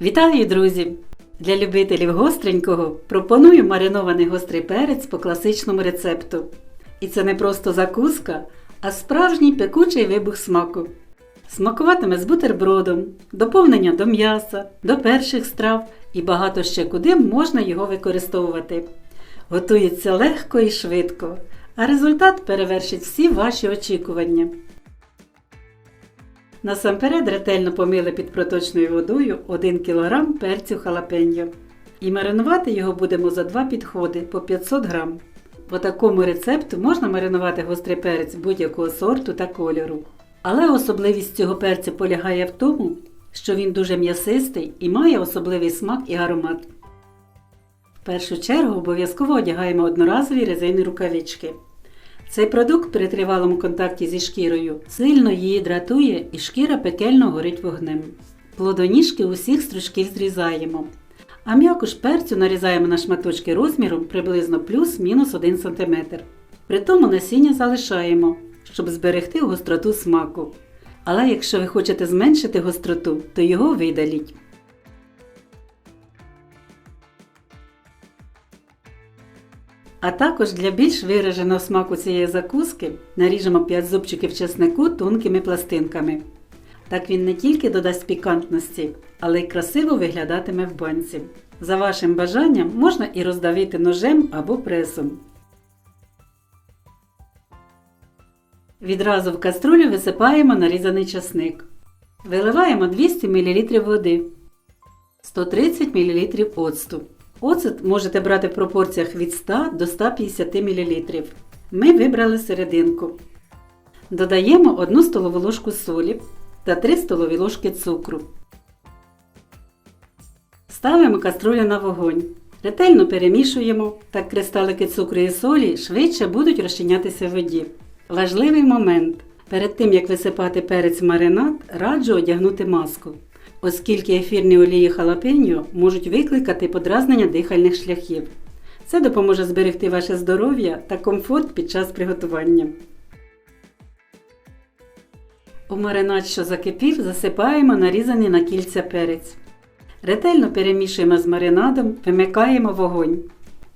Вітаю, друзі! Для любителів гостренького пропоную маринований гострий перець по класичному рецепту. І це не просто закуска, а справжній пекучий вибух смаку. Смакуватиме з бутербродом, доповнення до м'яса, до перших страв і багато ще куди можна його використовувати. Готується легко і швидко, а результат перевершить всі ваші очікування. Насамперед ретельно помили під проточною водою 1 кг перцю халапеньо. І маринувати його будемо за два підходи по 500 г. По такому рецепту можна маринувати гострий перець будь-якого сорту та кольору. Але особливість цього перцю полягає в тому, що він дуже м'ясистий і має особливий смак і аромат. В першу чергу обов'язково одягаємо одноразові резинові рукавички. Цей продукт при тривалому контакті зі шкірою сильно її дратує і шкіра пекельно горить вогнем. Плодоніжки усіх стручків зрізаємо. А м'якуш перцю нарізаємо на шматочки розміром приблизно плюс-мінус 1 см. При тому насіння залишаємо, щоб зберегти гостроту смаку. Але якщо ви хочете зменшити гостроту, то його видаліть. А також для більш вираженого смаку цієї закуски наріжемо 5 зубчиків чеснику тонкими пластинками. Так він не тільки додасть пікантності, але й красиво виглядатиме в банці. За вашим бажанням можна і роздавити ножем або пресом. Відразу в каструлю висипаємо нарізаний часник. Виливаємо 200 мл води, 130 мл оцту. Оцет можете брати в пропорціях від 100 до 150 мл. Ми вибрали серединку. Додаємо 1 столову ложку солі та 3 столові ложки цукру. Ставимо каструлю на вогонь. Ретельно перемішуємо, так кристалики цукру і солі швидше будуть розчинятися в воді. Важливий момент. Перед тим як висипати перець в маринад, раджу одягнути маску, оскільки ефірні олії халапеньо можуть викликати подразнення дихальних шляхів. Це допоможе зберегти ваше здоров'я та комфорт під час приготування. У маринад, що закипів, засипаємо нарізаний на кільця перець. Ретельно перемішуємо з маринадом, вимикаємо вогонь.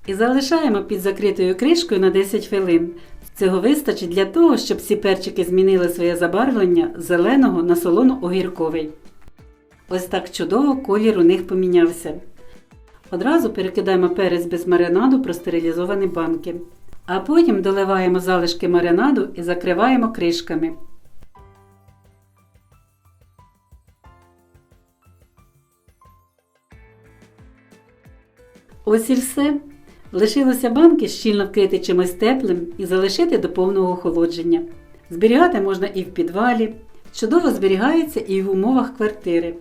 І залишаємо під закритою кришкою на 10 хвилин. Цього вистачить для того, щоб всі перчики змінили своє забарвлення з зеленого на солоно-огірковий. Ось так чудово колір у них помінявся. Одразу перекидаємо перець без маринаду про стерилізовані банки. А потім доливаємо залишки маринаду і закриваємо кришками. Ось і все. Лишилося банки щільно вкрити чимось теплим і залишити до повного охолодження. Зберігати можна і в підвалі, чудово зберігається і в умовах квартири.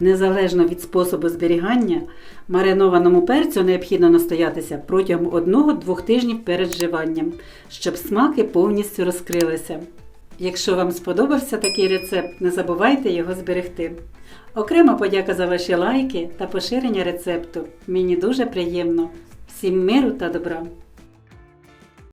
Незалежно від способу зберігання, маринованому перцю необхідно настоятися протягом 1-2 тижнів перед вживанням, щоб смаки повністю розкрилися. Якщо вам сподобався такий рецепт, не забувайте його зберегти. Окрема подяка за ваші лайки та поширення рецепту. Мені дуже приємно. Всім миру та добра!